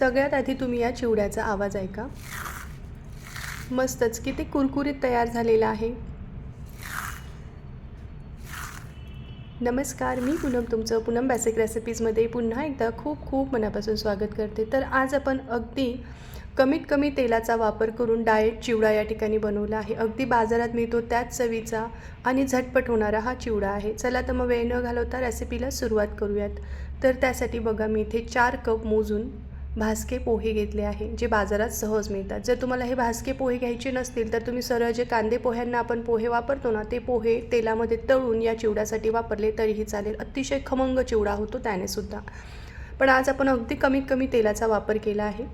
सगळ्यात आधी तुम्ही या चिवड्याचा आवाज ऐका. मस्तच किती कुरकुरीत तयार झालेला आहे. नमस्कार मी पूनम तुमचं पूनम बेसिक रेसिपीजमध्ये पुन्हा एकदा खूप खूप मनापासून स्वागत करते. तर आज आपण अगदी कमीत कमी तेलाचा वापर करून डाएट चिवडा या ठिकाणी बनवला आहे. अगदी बाजारात मिळतो त्याच चवीचा आणि झटपट होणारा हा चिवडा आहे. चला तर मग वेळ न घालवता रेसिपीला सुरुवात करूयात. तर त्यासाठी बघा मी इथे चार कप मोजून भासके पोहे घेतले आहे जे बाजारात सहज मिळतात. जर तुम्हाला हे भासके पोहे घ्यायचे नसतील तर तुम्ही सरळ जे कांदे पोह्यांना आपण पोहे वापरतो ना ते पोहे तेलामध्ये तळून या चिवड्यासाठी वापरले तरीही चालेल. अतिशय खमंग चिवडा होतो त्याने सुद्धा पण आज आपण अगदी कमीत कमी तेलाचा वापर केला आहे.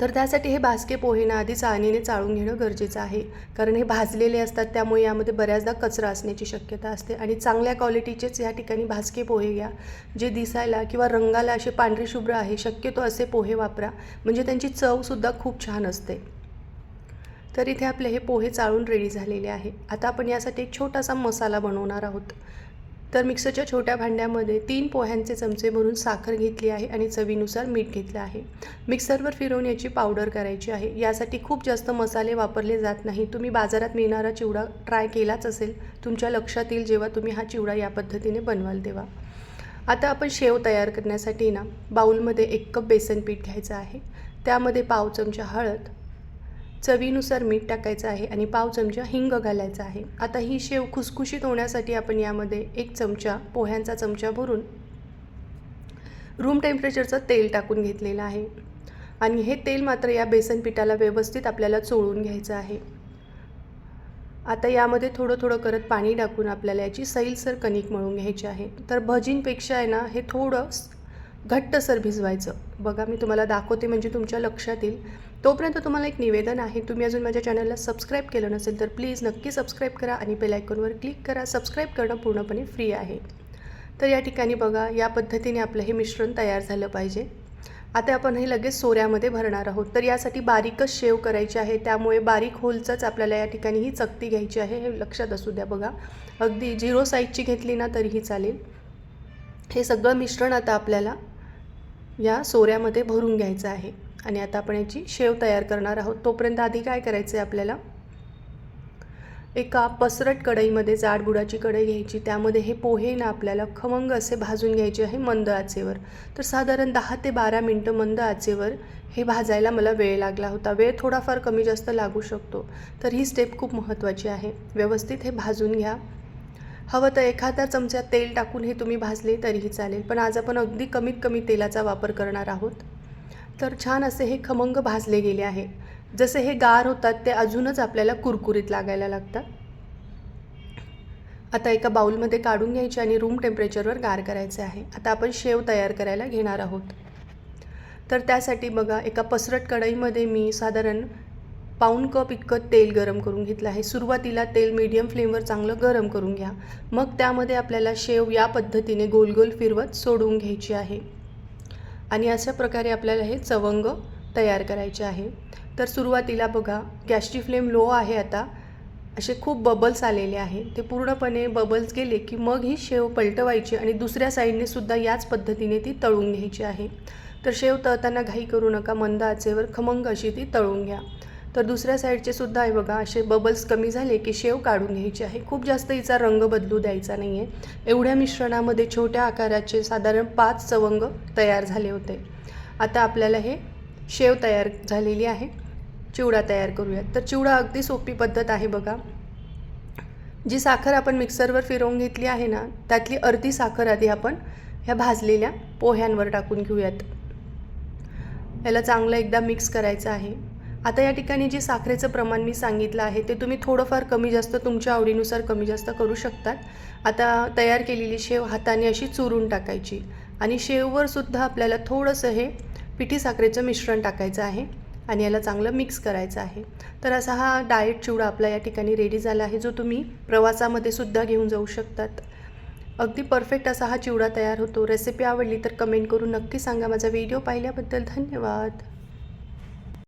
तर त्यासाठी हे भाजके पोहे ना आधी चाळणीने चाळून घेणं गरजेचं आहे. कारण हे भाजलेले असतात त्यामुळे यामध्ये बऱ्याचदा कचरा असण्याची शक्यता असते. आणि चांगल्या क्वालिटीचेच या ठिकाणी भाजके पोहे घ्या. जे दिसायला किंवा रंगाला असे पांढरे शुभ्र आहे शक्यतो असे पोहे वापरा. म्हणजे त्यांची चवसुद्धा खूप छान असते. तर इथे आपले हे पोहे चाळून रेडी झालेले आहे. आता आपण यासाठी एक छोटासा मसाला बनवणार आहोत. तर मिक्सरच्या छोट्या भांड्यामध्ये तीन पोह्यांचे चमचे भरून साखर घेतली आहे आणि चवीनुसार मीठ घेतलं आहे. मिक्सरवर फिरवून याची पावडर करायची आहे. यासाठी खूप जास्त मसाले वापरले जात नाही. तुम्ही बाजारात मिळणारा चिवडा ट्राय केलाच असेल. तुमच्या लक्षात येईल जेव्हा तुम्ही हा चिवडा या पद्धतीने बनवाल तेव्हा. आता आपण शेव तयार करण्यासाठी ना बाऊलमध्ये एक कप बेसन पीठ घ्यायचं आहे. त्यामध्ये पाव चमचा हळद चवीनुसार मीठ टाकायचं आहे आणि पाव चमचा हिंग घालायचा आहे. आता ही शेव खुसखुशीत होण्यासाठी आपण यामध्ये एक चमचा पोह्यांचा चमचा भरून रूम टेम्परेचरचं तेल टाकून घेतलेलं आहे. आणि हे तेल मात्र या बेसन पिठाला व्यवस्थित आपल्याला चोळून घ्यायचं आहे. आता यामध्ये थोडं थोडं करत पाणी टाकून आपल्याला याची सैलसर कणिक मळून घ्यायची आहे. तर भजींपेक्षा आहे ना हे थोडं घट्टसर भिजवायचं. बघा मी तुम्हाला दाखवते म्हणजे तुमच्या लक्षात येईल. तोपर्यंत तुम्हाला एक निवेदन आहे तुम्ही अजून माझ्या चॅनलला सबस्क्राईब केलं नसेल तर प्लीज नक्की सबस्क्राईब करा आणि बेलायकॉनवर क्लिक करा. सबस्क्राईब करणं पूर्णपणे फ्री आहे. तर या ठिकाणी बघा या पद्धतीने आपलं हे मिश्रण तयार झालं पाहिजे. आता आपण हे लगेच सोऱ्यामध्ये भरणार आहोत. तर यासाठी बारीकच शेव करायची आहे. त्यामुळे बारीक होलचंच आपल्याला या ठिकाणी ही चकती घ्यायची आहे. हे लक्षात असू द्या बघा. अगदी झिरो साईजची घेतली ना तरीही चालेल. हे सगळं मिश्रण आता आपल्याला या सोऱ्यामध्ये भरून घ्यायचं आहे. आणि आता आपण याची शेव तयार करणार आहोत. तोपर्यंत आधी काय करायचं आहे आपल्याला? एका पसरट कढईमध्ये जाड बुडाची कढई घ्यायची. त्यामध्ये हे पोहे ना आपल्याला खमंग असे भाजून घ्यायचे आहे मंद आचेवर. तर साधारण दहा ते बारा मिनटं मंद आचेवर हे भाजायला मला वेळ लागला होता. वेळ थोडाफार कमी जास्त लागू शकतो. तर ही स्टेप खूप महत्त्वाची आहे. व्यवस्थित हे भाजून घ्या. हवं तर एखाद्या चमच्यात तेल टाकून हे तुम्ही भाजले तरीही चालेल. पण आज आपण अगदी कमीत कमी तेलाचा वापर करणार आहोत. तर छान असे हे खमंग भाजले गेले आहे. जसे हे गार होतात ते अजूनच आपल्याला कुरकुरीत लागायला लागतात. आता एका बाऊलमध्ये काढून घ्यायचे आणि रूम टेम्परेचरवर गार करायचे आहे. आता आपण शेव तयार करायला घेणार आहोत. तर त्यासाठी बघा एका पसरट कढईमध्ये मी साधारण पाऊण कप इतकं तेल गरम करून घेतलं आहे. सुरुवातीला तेल मीडियम फ्लेमवर चांगलं गरम करून घ्या. मग त्यामध्ये आपल्याला शेव या पद्धतीने गोल गोल फिरवत सोडवून घ्यायची आहे. आणि अशा प्रकारे आपल्याला हे चवंग तयार करायचे आहे. तर सुरुवातीला बघा गॅसची फ्लेम लो आहे आता. असे खूप बबल्स आलेले आहे. ते पूर्णपणे बबल्स गेले की मग ही शेव पलटवायची आणि दुसऱ्या साईडने सुद्धा याच पद्धतीने ती तळून घ्यायची आहे. तर शेव तळताना घाई करू नका मंद आचेवर खमंग अशी ती तळून घ्या. तर दुसऱ्या साईडचे सुद्धा आहे बघा असे बबल्स कमी झाले की शेव काढून घ्यायची आहे. खूप जास्त हिचा रंग बदलू द्यायचा नाही आहे एवढ्या मिश्रणामध्ये छोट्या आकाराचे साधारण पाच चवंग तयार झाले होते. आता आपल्याला हे शेव तयार झालेली आहे. चिवडा तयार करूयात. तर चिवडा अगदी सोपी पद्धत आहे बघा. जी साखर आपण मिक्सरवर फिरवून घेतली आहे ना त्यातली अर्धी साखर आधी आपण ह्या भाजलेल्या पोह्यांवर टाकून घेऊयात. याला चांगलं एकदा मिक्स करायचं आहे. आता या ठिकाणी जे साखरेचं प्रमाण मी सांगितलं आहे ते तुम्ही थोडंफार कमी जास्त तुमच्या आवडीनुसार कमी जास्त करू शकतात. आता तयार केलेली शेव हाताने अशी चुरून टाकायची आणि शेववर सुद्धा आपल्याला थोडंसं हे पिठी साखरेचं मिश्रण टाकायचं आहे आणि याला चांगलं मिक्स करायचं आहे. तर असा हा डाएट चिवडा आपला या ठिकाणी रेडी झाला आहे जो तुम्ही प्रवासामध्ये सुद्धा घेऊन जाऊ शकतात. अगदी परफेक्ट असा हा चिवडा तयार होतो. रेसिपी आवडली तर कमेंट करून नक्की सांगा. माझा व्हिडिओ पाहिल्याबद्दल धन्यवाद.